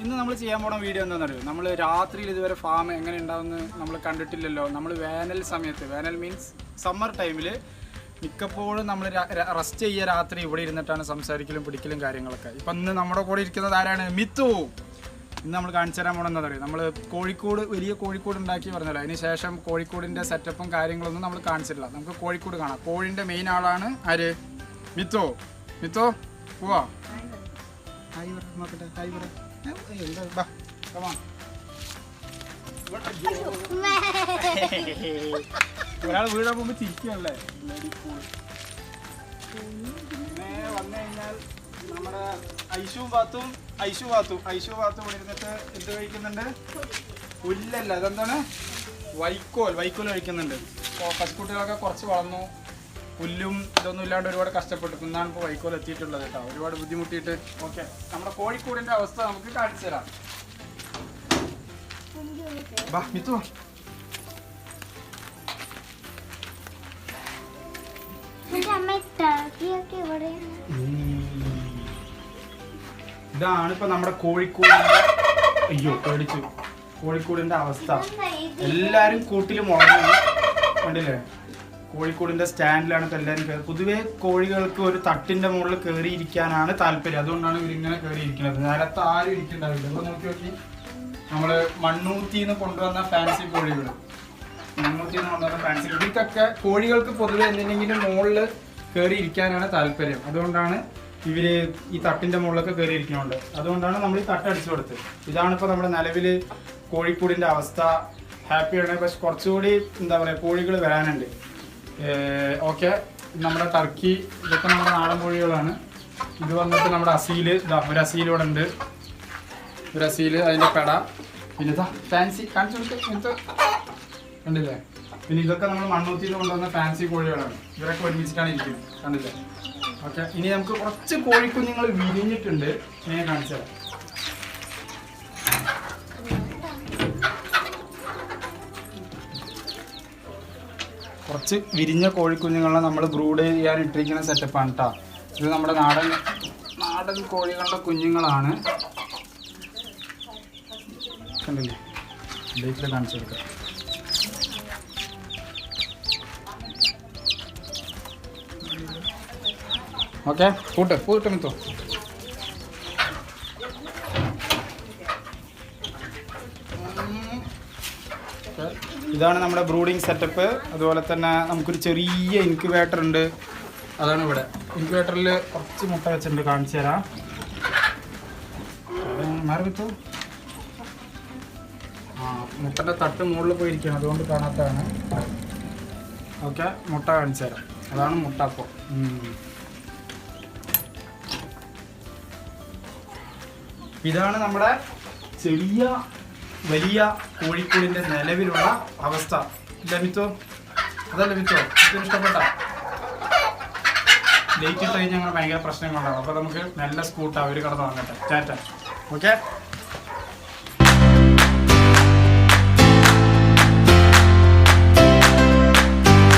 ഇന്ന് നമ്മൾ ചെയ്യാൻ പോണ വീഡിയോ എന്താണെന്നറിയോ? നമ്മൾ രാത്രിയിൽ ഇതുവരെ ഫാം എങ്ങനെ ഉണ്ടാവുമെന്ന് നമ്മൾ കണ്ടിട്ടില്ലല്ലോ. നമ്മൾ വേനൽ സമയത്ത് വേനൽ മീൻസ് സമ്മർ ടൈമിൽ മിക്കപ്പോഴും നമ്മൾ റെസ്റ്റ് ചെയ്യുക രാത്രി ഇവിടെ ഇരുന്നിട്ടാണ് സംസാരിക്കലും പിടിക്കലും കാര്യങ്ങളൊക്കെ. ഇപ്പം ഇന്ന് നമ്മുടെ കൂടെ ഇരിക്കുന്നത് ആരാണ്? മിത്തു. ഇന്ന് നമ്മൾ കാണിച്ചു തരാൻ പോണെന്ന് പറയുക നമ്മൾ കോഴിക്കോട് വലിയ കോഴിക്കോട് ഉണ്ടാക്കി പറഞ്ഞല്ലോ. അതിന് ശേഷം കോഴിക്കോടിന്റെ സെറ്റപ്പും കാര്യങ്ങളൊന്നും നമ്മൾ കാണിച്ചിട്ടില്ല. നമുക്ക് കോഴിക്കോട് കാണാം. കോഴിന്റെ മെയിൻ ആളാണ് ആര്? മിത്തോ. മിത്തോ പോവാ. ഹായ് പറ നോക്കട്ടെ ഹായ് പറ ഏ, ഏയ്, എന്താ? ബാ കമാ ഒരാൾ വീഴാൻ പോകുമ്പോ വന്നു കഴിഞ്ഞാൽ നമ്മുടെ അതെന്താണ്? വൈക്കോൽ വൈക്കോൽ കഴിക്കുന്നുണ്ട്. പശുക്കുട്ടികളൊക്കെ കുറച്ച് വളർന്നു. പുല്ലും ഇതൊന്നും ഇല്ലാണ്ട് ഒരുപാട് കഷ്ടപ്പെട്ടു. ഇന്നാണ് ഇപ്പോൾ വൈക്കോൽ എത്തിയിട്ടുള്ളത് കേട്ടോ. ഒരുപാട് ബുദ്ധിമുട്ടിയിട്ട്. ഓക്കെ. നമ്മുടെ കോഴിക്കോടിന്റെ അവസ്ഥ നമുക്ക് കാണിച്ചു തരാം. ബാ ഇതാണ് ഇപ്പൊ നമ്മുടെ കോഴിക്കോടിന്റെ അയ്യോ പേടിച്ചു. കോഴിക്കോടിന്റെ അവസ്ഥ. എല്ലാരും കൂട്ടിൽ മുളഞ്ഞു കണ്ടില്ലേ? കോഴിക്കോടിന്റെ സ്റ്റാൻഡിലാണ് ഇപ്പൊ എല്ലാവരും പൊതുവെ കോഴികൾക്ക് ഒരു തട്ടിന്റെ മുകളിൽ കയറിയിരിക്കാനാണ് താല്പര്യം. അതുകൊണ്ടാണ് ഇവരിങ്ങനെ കയറിയിരിക്കുന്നത് നേരത്തെ ആരും ഇരിക്കണ്ടാവില്ല. ഇപ്പൊ നോക്കി നോക്കി നമ്മൾ മണ്ണൂത്തിന്ന് കൊണ്ടുവന്ന ഫാൻസി കോഴികൾ മണ്ണൂത്തിന്ന് കൊണ്ടുവന്ന ഫാൻസി ഇവർക്കൊക്കെ കോഴികൾക്ക് പൊതുവെ എന്തിനെങ്കിലും മുകളിൽ കയറി ഇരിക്കാനാണ് താല്പര്യം. അതുകൊണ്ടാണ് ഇവർ ഈ തട്ടിന്റെ മുകളിലൊക്കെ കയറി ഇരിക്കുന്നുണ്ട് അതുകൊണ്ടാണ് നമ്മൾ ഈ തട്ട് അടിച്ചു കൊടുത്തത്. ഇതാണ് ഇപ്പൊ നമ്മുടെ നിലവിൽ കോഴിക്കൂടിന്റെ അവസ്ഥ. ഹാപ്പിയാണ് പക്ഷെ കുറച്ചുകൂടി എന്താ പറയാ കോഴികൾ വരാനുണ്ട്. ഓക്കെ. നമ്മുടെ ടർക്കി ഇതൊക്കെ നമ്മുടെ നാടൻ കോഴികളാണ്. ഇത് വന്നിട്ട് നമ്മുടെ അസീൽ ഇതാ ഒരു അസീൽ ഉണ്ട്. ഒരു അസീൽ അതിന്റെ പെട. പിന്നെ ഫാൻസി കാണിച്ചു കൊടുത്ത് കണ്ടില്ലേ? പിന്നെ ഇതൊക്കെ നമ്മൾ മണ്ണൂത്തിയിൽ കൊണ്ടുവന്ന ഫാൻസി കോഴികളാണ്. ഇവരൊക്കെ ഒരുമിച്ചിട്ടാണ് ഇരിക്കുന്നത്. കണ്ടില്ലേ? ഓക്കെ. ഇനി നമുക്ക് കുറച്ച് കോഴിക്കുഞ്ഞുങ്ങൾ വിരിഞ്ഞിട്ടുണ്ട്. ഞാൻ കാണിച്ചു കുറച്ച് വിരിഞ്ഞ കോഴിക്കുഞ്ഞുങ്ങളെ നമ്മൾ ബ്രൂഡ് ചെയ്യാൻ ഇട്ടിരിക്കുന്ന സെറ്റപ്പാണ് കേട്ടോ ഇത് നമ്മുടെ നാടൻ നാടൻ കോഴികളുടെ കുഞ്ഞുങ്ങളാണ്. കണ്ടില്ലേ? ഡേറ്റിൽ കാണിച്ചു കൊടുക്കാം. ഓക്കെ. കൂട്ട് കൂട്ട് മിത്തു. ഇതാണ് നമ്മുടെ ബ്രൂഡിങ് സെറ്റപ്പ് അതുപോലെ തന്നെ നമുക്കൊരു ചെറിയ ഇൻക്യുബേറ്റർ ഉണ്ട്. അതാണ് ഇവിടെ. ഇൻക്യുബേറ്ററിൽ കുറച്ച് മുട്ട വെച്ചിട്ടുണ്ട് കാണിച്ചു തരാം. മാറിവിത്തു ആ മുട്ടന്റെ തട്ട് മുകളിൽ പോയിരിക്കുകയാണ്. അതുകൊണ്ട് കാണാത്തതാണ്. ഓക്കെ മുട്ട കാണിച്ചു തരാം. അതാണ് മുട്ട അപ്പോൾ ഇതാണ് നമ്മുടെ ചെറിയ വലിയ കോഴിക്കോടിന്റെ നിലവിലുള്ള അവസ്ഥ. ലഭിച്ചോ അതല്ല ലഭിച്ചോ ഇതിന് ഇഷ്ടപ്പെട്ട? ലേറ്റ് ഇട്ട് കഴിഞ്ഞാൽ ഭയങ്കര പ്രശ്നങ്ങളുണ്ടാവും. അപ്പോൾ നമുക്ക് നല്ല സ്കൂട്ടാണ് അവർ കടന്നു വാങ്ങട്ടെ ടാറ്റ. ഓക്കെ